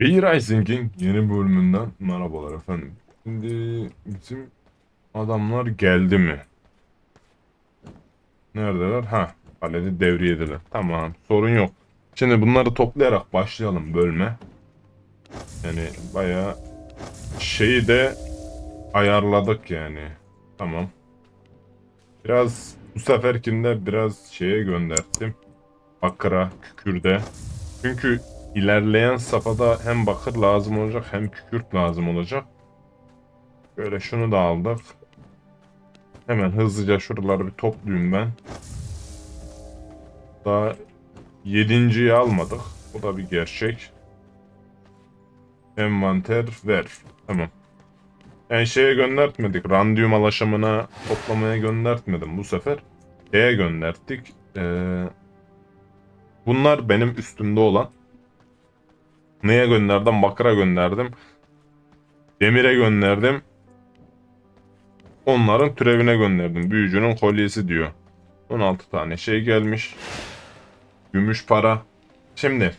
E-Rising'in yeni bölümünden merhabalar efendim. Şimdi bizim adamlar geldi mi? Neredeler? Ha, kalede devriyedeler. Tamam, sorun yok. Şimdi bunları toplayarak başlayalım bölme. Yani bayağı şeyi de ayarladık yani. Tamam. Biraz bu seferkinde biraz şeye gönderdim. Bakır'a, kükürde. Çünkü ilerleyen safhada hem bakır lazım olacak hem kükürt lazım olacak. Böyle şunu da aldık. Hemen hızlıca şuraları bir toplayayım ben. Daha yedinciyi almadık. Bu da bir gerçek. Envanter ver. Tamam. Yani şeye göndertmedik. Randyum alaşımına toplamaya göndertmedim bu sefer. Şeye gönderttik. Ee, bunlar benim üstümde olan. Neye gönderdim? Bakır'a gönderdim. Demir'e gönderdim. Onların türevine gönderdim. Büyücünün kolyesi diyor. 16 tane şey gelmiş. Gümüş para. Şimdi.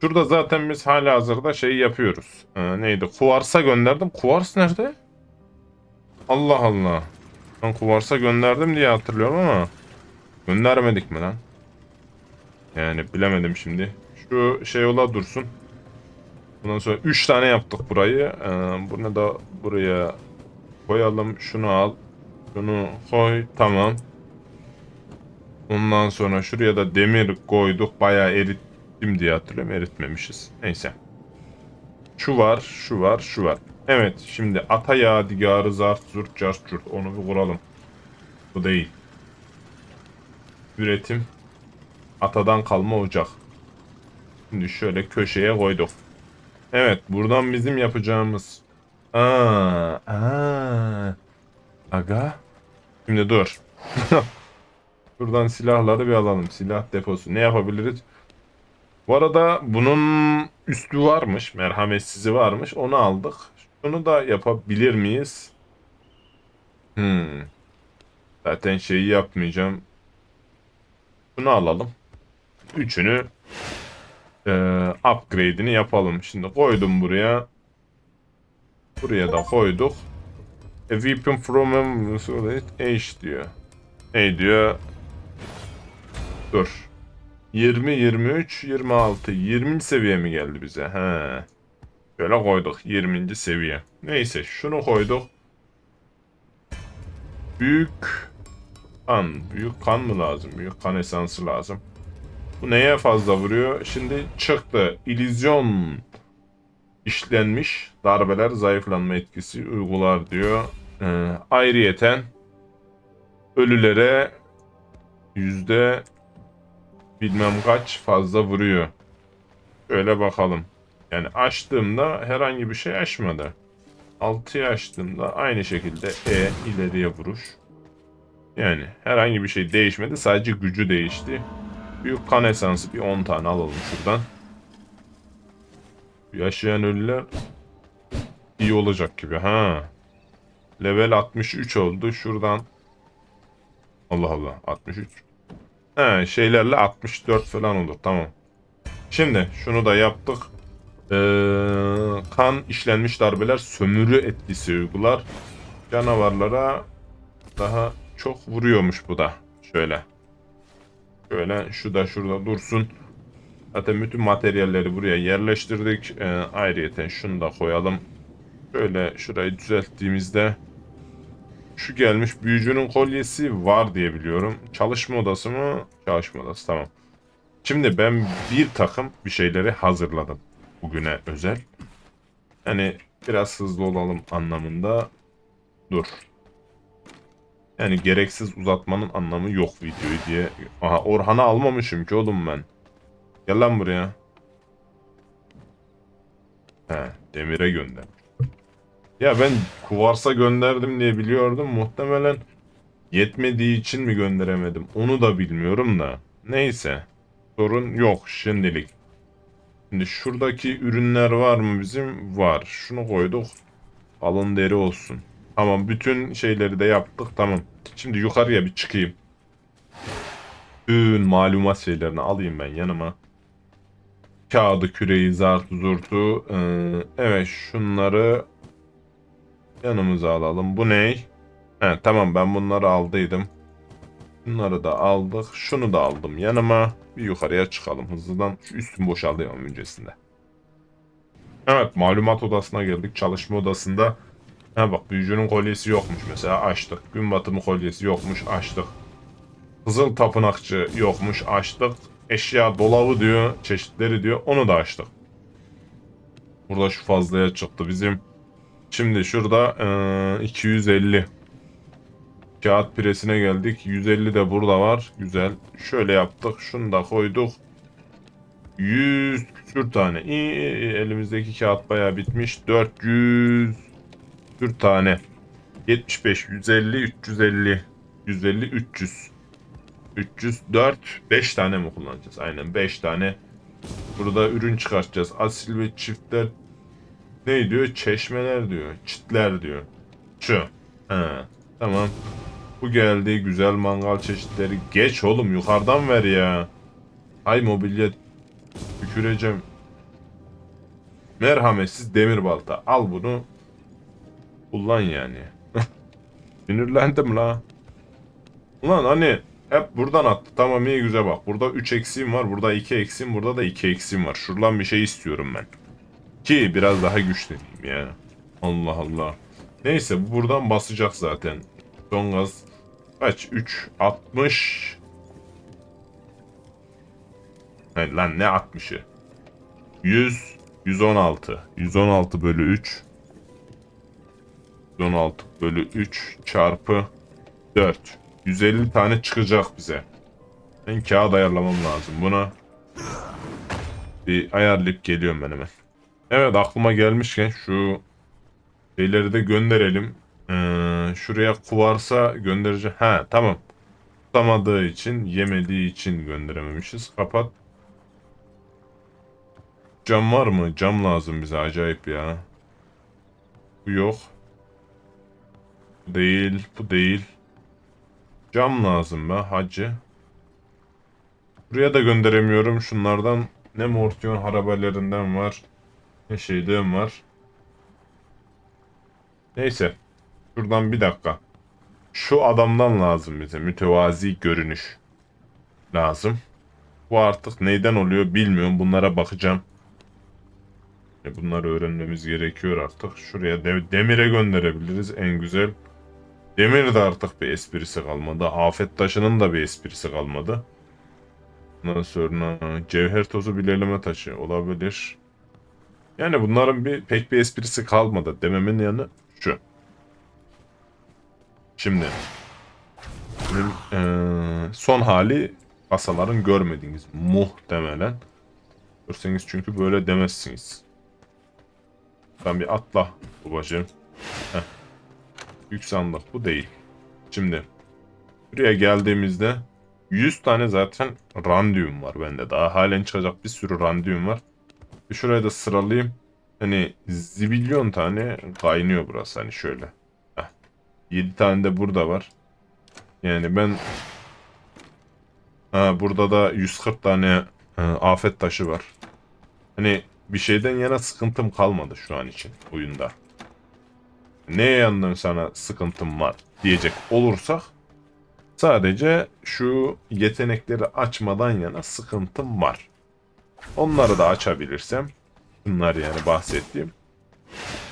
Şurada zaten biz hala hazırda şey yapıyoruz. Ee, neydi? Kuvars'a gönderdim. Kuvars nerede? Allah Allah. Ben Kuvars'a gönderdim diye hatırlıyorum ama. Göndermedik mi lan? Yani bilemedim şimdi. Şu şey ola dursun. Bundan sonra 3 tane yaptık burayı. Ee, bunu da buraya koyalım. Şunu al. Şunu koy. Tamam. Ondan sonra şuraya da demir koyduk. Bayağı erittim diye hatırlıyorum. Eritmemişiz. Neyse. Şu var, şu var, şu var. Evet, şimdi ata yadigarı zart zurt cart curt. Onu bir kuralım. Bu değil. Üretim. Atadan kalma ocak. Şimdi şöyle köşeye koyduk. Evet, buradan bizim yapacağımız. Aa, aa. Aga. Şimdi dur. Buradan silahları bir alalım. Silah deposu. Ne yapabiliriz? Bu arada bunun üstü varmış. Merhametsizi varmış. Onu aldık. Şunu da yapabilir miyiz? Hmm. Zaten şeyi yapmayacağım. Bunu alalım. Üçünü e, upgrade'ini yapalım. Şimdi koydum buraya. Buraya da koyduk. A weapon from age diyor. Ne diyor? Dur. 20, 23, 26. 20. seviye mi geldi bize? He. Böyle koyduk. 20. seviye. Neyse şunu koyduk. Büyük kan. Büyük kan mı lazım? Büyük kan esansı lazım. Bu neye fazla vuruyor? Şimdi çıktı. İllüzyon işlenmiş. Darbeler zayıflanma etkisi uygular diyor. Ee, ayrıyeten ölülere yüzde bilmem kaç fazla vuruyor. Öyle bakalım. Yani açtığımda herhangi bir şey açmadı. 6'yı açtığımda aynı şekilde E ileriye vuruş. Yani herhangi bir şey değişmedi. Sadece gücü değişti. Büyük kan esansı bir 10 tane alalım şuradan. Yaşayan ölüler iyi olacak gibi. Ha. Level 63 oldu. Şuradan Allah Allah 63. He şeylerle 64 falan olur. Tamam. Şimdi şunu da yaptık. Ee, kan işlenmiş darbeler sömürü etkisi uygular. Canavarlara daha çok vuruyormuş bu da. Şöyle. Şöyle şu da şurada dursun. Zaten bütün materyalleri buraya yerleştirdik. Ee, ayrıyeten şunu da koyalım. Şöyle şurayı düzelttiğimizde şu gelmiş büyücünün kolyesi var diye biliyorum. Çalışma odası mı? Çalışma odası tamam. Şimdi ben bir takım bir şeyleri hazırladım. Bugüne özel. Yani biraz hızlı olalım anlamında. Dur. Yani gereksiz uzatmanın anlamı yok videoyu diye. Aha Orhan'ı almamışım ki oğlum ben. Gel lan buraya. He, Demir'e gönder. Ya ben Kuvars'a gönderdim diye biliyordum. Muhtemelen yetmediği için mi gönderemedim? Onu da bilmiyorum da. Neyse. Sorun yok şimdilik. Şimdi şuradaki ürünler var mı bizim? Var. Şunu koyduk. Alın deri olsun. Tamam bütün şeyleri de yaptık. Tamam. Şimdi yukarıya bir çıkayım. Bütün malumat şeylerini alayım ben yanıma. kağıdı, küreği, zartı, zurtu. Ee, evet şunları yanımıza alalım. Bu ne? He, tamam ben bunları aldıydım. Bunları da aldık. Şunu da aldım yanıma. Bir yukarıya çıkalım hızlıdan. Şu üstüm boşaltayım öncesinde. Evet malumat odasına geldik. Çalışma odasında. Ha bak büyücünün kolyesi yokmuş mesela açtık. Gün batımı kolyesi yokmuş açtık. Kızıl tapınakçı yokmuş açtık. Eşya dolabı diyor çeşitleri diyor onu da açtık. Burada şu fazlaya çıktı bizim. Şimdi şurada eee, 250 kağıt presine geldik. 150 de burada var. Güzel. Şöyle yaptık. Şunu da koyduk. 100 küsür tane. İyi. elimizdeki kağıt bayağı bitmiş. 400 küsür tane. 75, 150, 350, 150, 300. 304, 5 tane mi kullanacağız? Aynen 5 tane. Burada ürün çıkartacağız. Asil ve çiftler ne diyor? Çeşmeler diyor. Çitler diyor. Şu. He. Tamam. Bu geldi. Güzel mangal çeşitleri. Geç oğlum yukarıdan ver ya. Hay mobilya tüküreceğim. Merhametsiz demir balta. Al bunu. Kullan yani. Sinirlendim la. Ulan hani hep buradan attı. Tamam iyi güzel bak. Burada 3 eksiğim var. Burada 2 eksiğim. Burada da 2 eksiğim var. Şuradan bir şey istiyorum ben. Ki biraz daha güçleneyim ya. Allah Allah. Neyse bu buradan basacak zaten. Son gaz kaç? 3 60 Hayır lan ne 60'ı? 100 116 116 bölü 3 116 bölü 3 çarpı 4 150 tane çıkacak bize. Ben kağıt ayarlamam lazım buna. Bir ayarlayıp geliyorum ben hemen. Evet aklıma gelmişken şu şeyleri de gönderelim. Ee, şuraya kuvarsa göndereceğim. Ha tamam. Tutamadığı için, yemediği için gönderememişiz. Kapat. Cam var mı? Cam lazım bize acayip ya. Bu yok. Değil, bu değil. Cam lazım be hacı. Buraya da gönderemiyorum. Şunlardan ne mortiyon harabelerinden var. Ne şeyden var. Neyse. Şuradan bir dakika. Şu adamdan lazım bize. Mütevazi görünüş. Lazım. Bu artık neyden oluyor bilmiyorum. Bunlara bakacağım. E, Bunları öğrenmemiz gerekiyor artık. Şuraya de- demire gönderebiliriz en güzel. Demir de artık bir esprisi kalmadı. Afet taşının da bir esprisi kalmadı. Ondan sonra cevher tozu bileleme taşı olabilir. Yani bunların bir pek bir esprisi kalmadı. Dememin yanı şu. Şimdi eee, son hali kasaların görmediğiniz muhtemelen. Görseniz çünkü böyle demezsiniz. Ben bir atla babacığım. Heh. Yük sandık bu değil. Şimdi buraya geldiğimizde 100 tane zaten randyum var bende. Daha halen çıkacak bir sürü randyum var. Bir şuraya da sıralayayım. Hani zibilyon tane kaynıyor burası hani şöyle. Heh. 7 tane de burada var. Yani ben ha, burada da 140 tane e, afet taşı var. Hani bir şeyden yana sıkıntım kalmadı şu an için oyunda. Neye yandan sana sıkıntım var diyecek olursak sadece şu yetenekleri açmadan yana sıkıntım var. Onları da açabilirsem bunlar yani bahsettiğim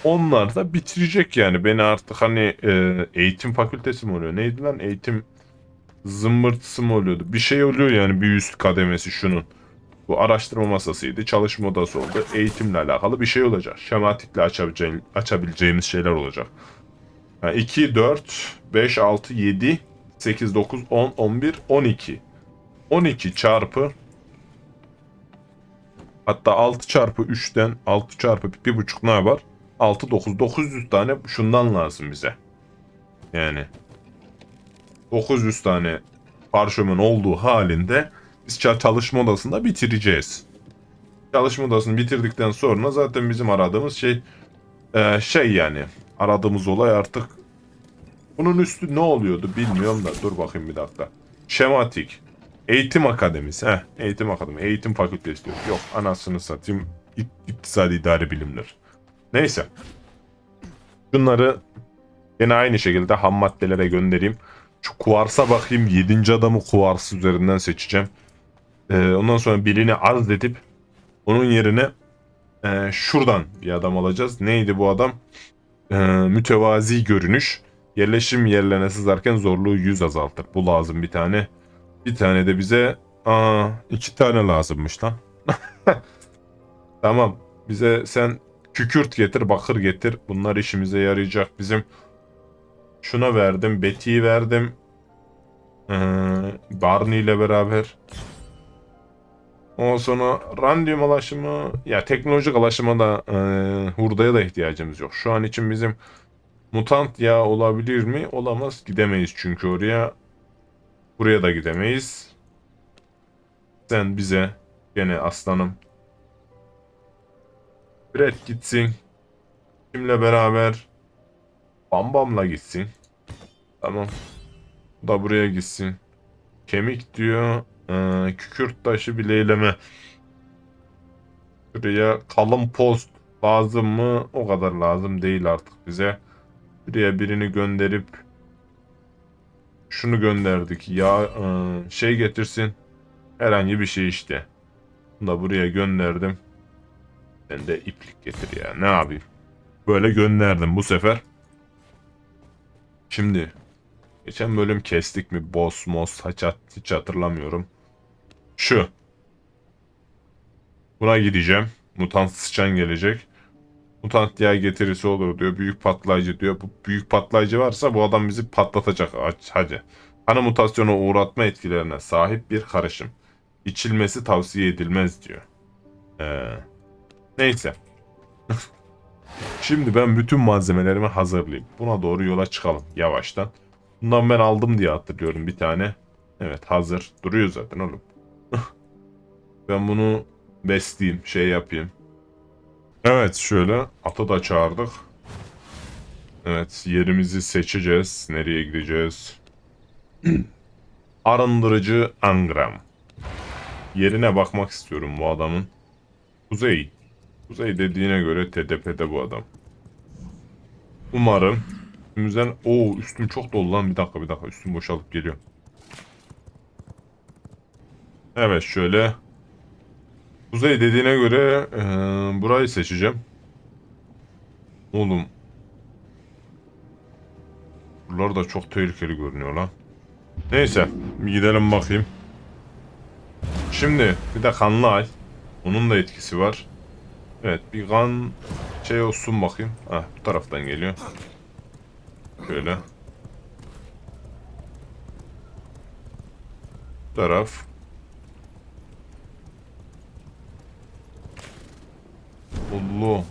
onlar da bitirecek yani. Beni artık hani e, eğitim fakültesi mi oluyor? Neydi lan? Eğitim zımbırtısı mı oluyordu? Bir şey oluyor yani bir üst kademesi şunun bu araştırma masasıydı çalışma odası oldu eğitimle alakalı bir şey olacak şematikle açabileceğim, açabileceğimiz şeyler olacak yani 2 4 5 6 7 8 9 10 11 12 12 çarpı Hatta 6 çarpı 3'ten 6 çarpı 1.5 ne yapar? 6 9 900 tane şundan lazım bize. Yani 900 tane parşömen olduğu halinde biz ça- çalışma odasında bitireceğiz. Çalışma odasını bitirdikten sonra zaten bizim aradığımız şey eee, şey yani aradığımız olay artık bunun üstü ne oluyordu bilmiyorum da dur bakayım bir dakika. Şematik. Eğitim akademisi. Heh, eğitim akademi. Eğitim fakültesi diyor. Yok anasını satayım. İk- İktisadi idari bilimler. Neyse. Bunları yine aynı şekilde ham maddelere göndereyim. Şu kuvarsa bakayım. 7. adamı kuvars üzerinden seçeceğim. Ee, ondan sonra birini az edip onun yerine e, şuradan bir adam alacağız. Neydi bu adam? Ee, mütevazi görünüş. Yerleşim yerlerine sızarken zorluğu 100 azaltır. Bu lazım bir tane. Bir tane de bize aa iki tane lazımmış lan. tamam. Bize sen kükürt getir, bakır getir. Bunlar işimize yarayacak bizim. Şuna verdim, Betty'yi verdim. Ee, Barney ile beraber. Ondan sonra randyum alaşımı, ya teknolojik alaşıma da e, hurdaya da ihtiyacımız yok. Şu an için bizim mutant yağ olabilir mi? Olamaz. Gidemeyiz çünkü oraya. Buraya da gidemeyiz. Sen bize gene aslanım. Brad gitsin. Kimle beraber? Bam Bam'la gitsin. Tamam. Bu da buraya gitsin. Kemik diyor. Ee, kükürt taşı bileyleme. Buraya kalın post lazım mı? O kadar lazım değil artık bize. Buraya birini gönderip şunu gönderdik. Ya e, şey getirsin. Herhangi bir şey işte. Bunu da buraya gönderdim. Ben de iplik getir ya. Ne yapayım? Böyle gönderdim bu sefer. Şimdi geçen bölüm kestik mi? Boss, mos, hat- hiç hatırlamıyorum. Şu. Buna gideceğim. Mutant sıçan gelecek. Mutant yağ getirisi olur diyor. Büyük patlayıcı diyor. Bu büyük patlayıcı varsa bu adam bizi patlatacak. Hadi. Kanı mutasyona uğratma etkilerine sahip bir karışım. İçilmesi tavsiye edilmez diyor. Ee, neyse. Şimdi ben bütün malzemelerimi hazırlayayım. Buna doğru yola çıkalım yavaştan. Bundan ben aldım diye hatırlıyorum bir tane. Evet hazır. Duruyor zaten oğlum. Ben bunu besleyeyim, şey yapayım. Evet şöyle atı da çağırdık. Evet yerimizi seçeceğiz. Nereye gideceğiz? Arındırıcı Angram. Yerine bakmak istiyorum bu adamın. Kuzey. Kuzey dediğine göre TDP'de bu adam. Umarım üstümüzden... Oo üstüm çok dolu lan. Bir dakika bir dakika üstüm boşalıp geliyor. Evet şöyle. Kuzey dediğine göre eee, burayı seçeceğim. Oğlum. Buralar da çok tehlikeli görünüyor lan. Neyse bir gidelim bakayım. Şimdi bir de kanlı ay. Onun da etkisi var. Evet bir kan şey olsun bakayım. Ah bu taraftan geliyor. Şöyle. Bu taraf. Allah.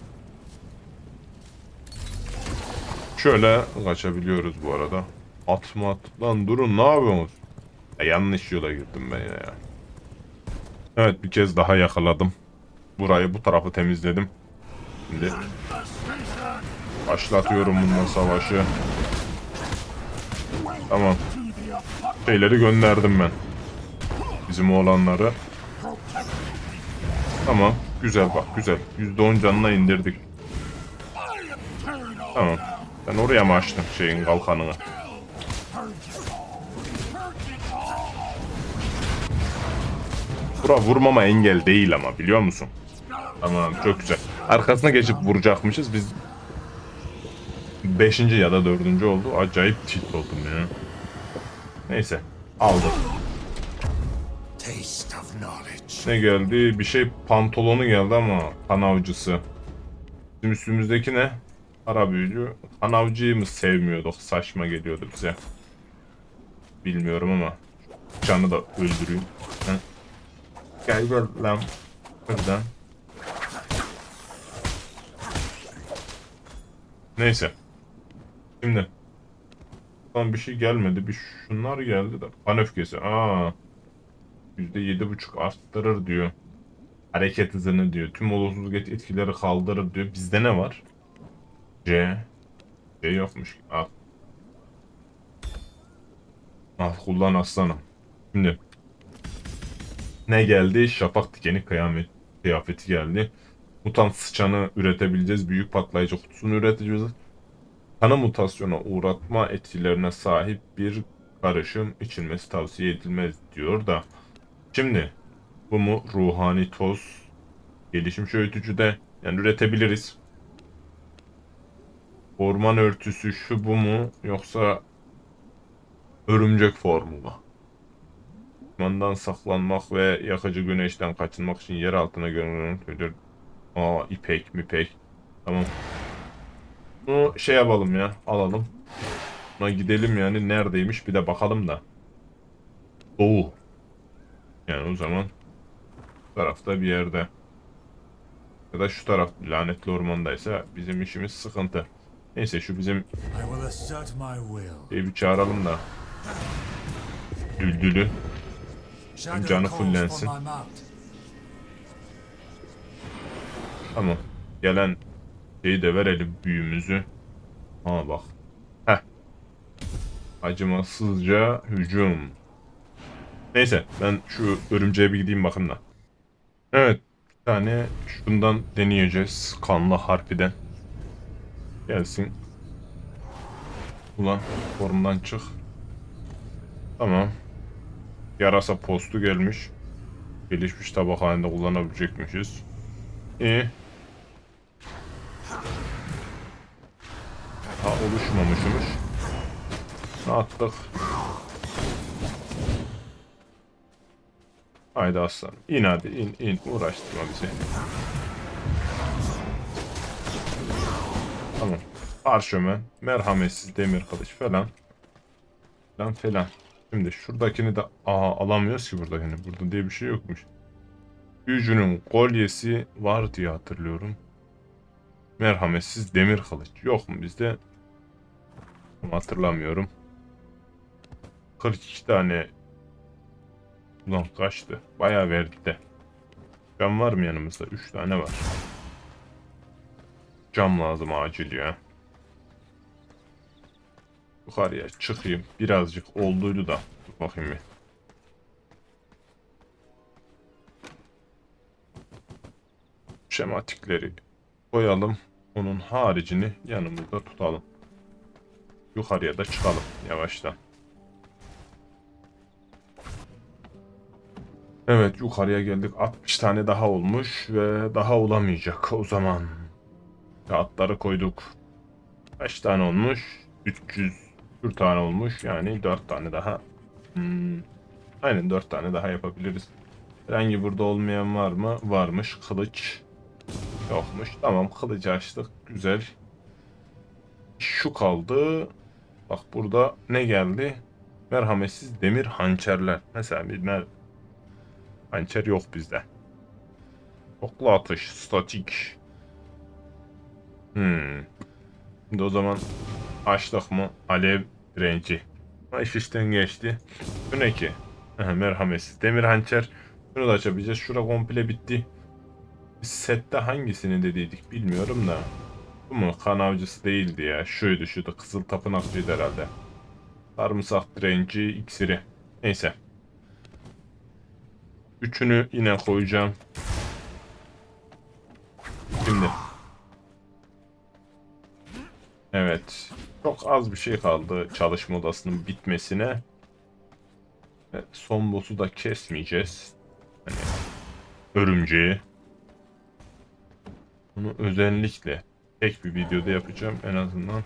Şöyle kaçabiliyoruz bu arada. Atma at. Lan durun ne yapıyorsunuz? Ya, yanlış yola girdim ben ya. Evet bir kez daha yakaladım. Burayı bu tarafı temizledim. Şimdi başlatıyorum bundan savaşı. Tamam. Şeyleri gönderdim ben. Bizim oğlanları. Tamam. Güzel bak güzel. %10 canına indirdik. Tamam. Ben oraya mı açtım şeyin kalkanını? Bura vurmama engel değil ama biliyor musun? Tamam çok güzel. Arkasına geçip vuracakmışız biz 5. ya da 4. oldu. Acayip tilt oldum ya. Neyse aldım. Ne geldi? Bir şey pantolonu geldi ama kan avcısı. Bizim üstümüzdeki ne? Para büyücü. Kan mı sevmiyorduk? Saçma geliyordu bize. Bilmiyorum ama. Canı da öldüreyim. Hı? Gel gel lan. Buradan. Neyse. Şimdi. Lan bir şey gelmedi. Bir şunlar geldi de. Kan öfkesi. Aa. %7.5 arttırır diyor. Hareket hızını diyor. Tüm olumsuz et- etkileri kaldırır diyor. Bizde ne var? C. C yokmuş. Al. Al kullan aslanım. Şimdi. Ne geldi? Şafak dikeni kıyamet kıyafeti geldi. Mutant sıçanı üretebileceğiz. Büyük patlayıcı kutusunu üreteceğiz. Kanı mutasyona uğratma etkilerine sahip bir karışım içilmesi tavsiye edilmez diyor da. Şimdi bu mu ruhani toz gelişim öğütücü de yani üretebiliriz. Orman örtüsü şu bu mu yoksa örümcek formu mu? Mandan saklanmak ve yakıcı güneşten kaçınmak için yer altına görünür. Aa ipek mipek. Tamam. Bunu şey yapalım ya alalım. Buna gidelim yani neredeymiş bir de bakalım da. Doğu. Yani o zaman bu tarafta bir yerde. Ya da şu taraf lanetli ormandaysa bizim işimiz sıkıntı. Neyse şu bizim şeyi bir çağıralım da. Düldülü. Canı fullensin. Tamam. Gelen şeyi de verelim büyümüzü. Ha bak. Heh. Acımasızca hücum. Neyse ben şu örümceğe bir gideyim bakın da. Evet. Bir tane şundan deneyeceğiz. Kanlı harpiden. Gelsin. Ulan formdan çık. Tamam. Yarasa postu gelmiş. Gelişmiş tabak halinde kullanabilecekmişiz. İyi. Ha oluşmamışmış. Ne attık? Haydi aslanım. İn hadi in in uğraştırma bizi. Tamam. Parşömen, merhametsiz demir kılıç falan. Falan falan. Şimdi şuradakini de aha alamıyoruz ki buradakini. Burada diye bir şey yokmuş. Büyücünün kolyesi var diye hatırlıyorum. Merhametsiz demir kılıç. Yok mu bizde? Hatırlamıyorum. 42 tane Ulan kaçtı? Bayağı verdi de. Cam var mı yanımızda? 3 tane var. Cam lazım acil ya. Yukarıya çıkayım. Birazcık olduydu da. Dur bakayım bir. Şematikleri koyalım. Onun haricini yanımızda tutalım. Yukarıya da çıkalım yavaştan. Evet yukarıya geldik. 60 tane daha olmuş ve daha olamayacak o zaman. Kağıtları koyduk. Kaç tane olmuş? 300 bir tane olmuş. Yani 4 tane daha. Hmm. Aynen 4 tane daha yapabiliriz. Herhangi burada olmayan var mı? Varmış. Kılıç. Yokmuş. Tamam kılıcı açtık. Güzel. Şu kaldı. Bak burada ne geldi? Merhametsiz demir hançerler. Mesela bir mer hançer yok bizde. Oklu atış. Statik. Hmm. Şimdi o zaman açtık mı? Alev direnci. Ha, iş işten geçti. Bu ne ki? Merhametsiz. Demir hançer. Bunu da açabileceğiz. Şura komple bitti. Sette hangisini dediydik bilmiyorum da. Bu mu? Kan avcısı değildi ya. Şuydu şuydu. Kızıl tapınaklıydı herhalde. Sarımsak direnci iksiri. Neyse. Üçünü yine koyacağım. Şimdi. Evet. Çok az bir şey kaldı çalışma odasının bitmesine. Ve son boss'u da kesmeyeceğiz. Hani örümceği. Bunu özellikle tek bir videoda yapacağım en azından.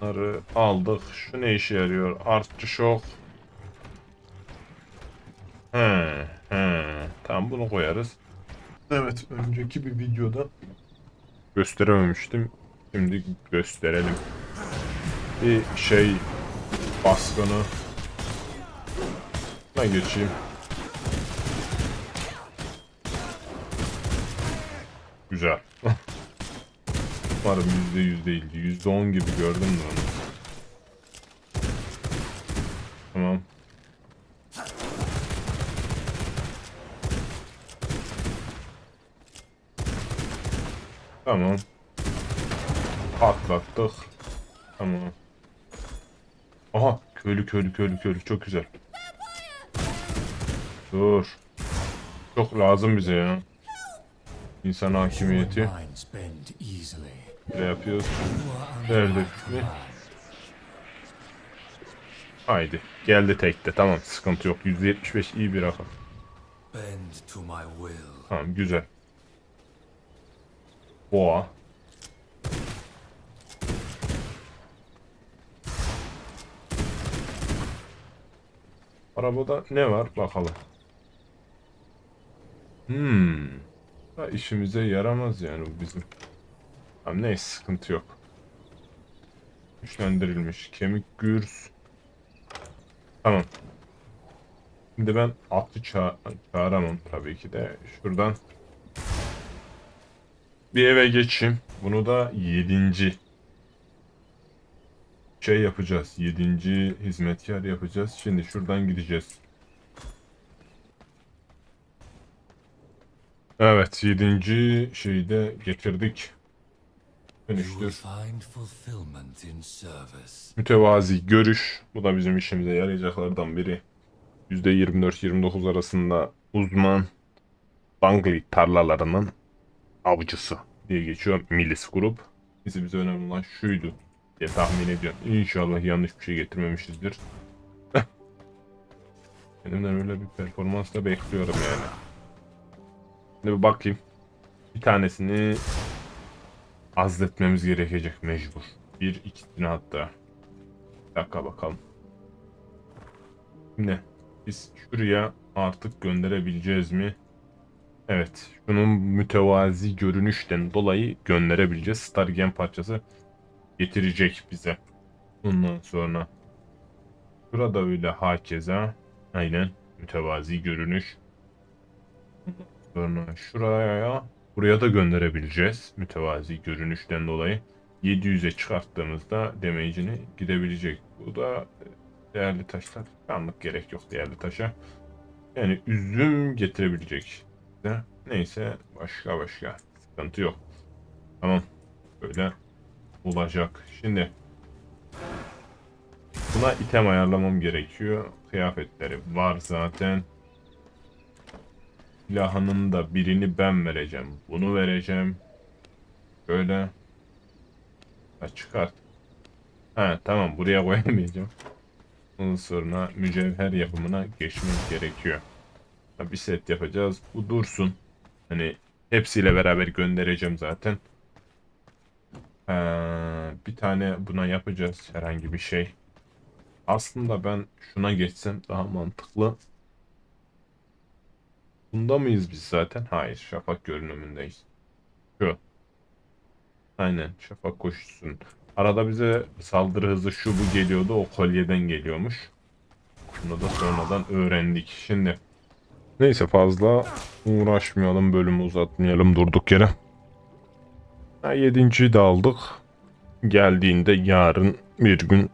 Bunları aldık. Şu ne işe yarıyor? Artçı şok. He. Tamam bunu koyarız. Evet, önceki bir videoda gösterememiştim. Şimdi gösterelim. Bir şey baskını ben geçeyim. Güzel. Umarım yüzde yüz değildi. Yüzde on gibi gördüm de onu. Tamam. Tamam. Atlattık. Tamam. Aha köylü köylü köylü köylü çok güzel. Dur. Çok lazım bize ya. İnsan hakimiyeti. Ne yapıyoruz? Nerede? Ne? Haydi. Geldi tekte. Tamam. Sıkıntı yok. %75 iyi bir rakam. Tamam. Güzel. Boğa. Arabada ne var bakalım. Hmm. Da işimize yaramaz yani bu bizim. Tamam neyse sıkıntı yok. Güçlendirilmiş kemik gürs. Tamam. Şimdi ben atlı ça çağıramam tabii ki de. Şuradan bir eve geçeyim. Bunu da yedinci şey yapacağız. Yedinci hizmetkar yapacağız. Şimdi şuradan gideceğiz. Evet, yedinci şeyi de getirdik. Dönüştür. Mütevazi görüş. Bu da bizim işimize yarayacaklardan biri. %24-29 arasında uzman Bangli tarlalarının avcısı diye geçiyor milis grup. Bizi bize önemli olan şuydu diye tahmin ediyorum. İnşallah yanlış bir şey getirmemişizdir. Kendimden öyle bir performans da bekliyorum yani. Şimdi bir bakayım. Bir tanesini azletmemiz gerekecek mecbur. Bir ikisini hatta. Bir dakika bakalım. Şimdi biz şuraya artık gönderebileceğiz mi? Evet. Şunun mütevazi görünüşten dolayı gönderebileceğiz. Stargen parçası getirecek bize. Bundan sonra Burada öyle hakeza. Aynen. Mütevazi görünüş. Sonra şuraya buraya da gönderebileceğiz. Mütevazi görünüşten dolayı. 700'e çıkarttığımızda damage'ini gidebilecek. Bu da e, değerli taşlar. Anlık gerek yok değerli taşa. Yani üzüm getirebilecek. Neyse başka başka. Sıkıntı yok. Tamam. Böyle olacak. Şimdi buna item ayarlamam gerekiyor. Kıyafetleri var zaten. Silahının da birini ben vereceğim. Bunu vereceğim. Böyle. Ha, çıkart. Ha tamam buraya koyamayacağım. Ondan sonra mücevher yapımına geçmemiz gerekiyor. Ha, bir set yapacağız. Bu dursun. Hani hepsiyle beraber göndereceğim zaten. Ha, bir tane buna yapacağız herhangi bir şey. Aslında ben şuna geçsem daha mantıklı. Bunda mıyız biz zaten? Hayır, şafak görünümündeyiz. Şu. Aynen, şafak koşusun. Arada bize saldırı hızı şu bu geliyordu, o kolyeden geliyormuş. Bunu da sonradan öğrendik. Şimdi neyse fazla uğraşmayalım, bölümü uzatmayalım durduk yere. Yedinciyi de aldık. Geldiğinde yarın bir gün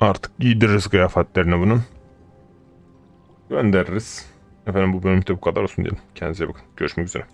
artık giydiririz kıyafetlerini bunun. Göndeririz. Efendim bu bölümde bu kadar olsun diyelim. Kendinize bakın. Görüşmek üzere.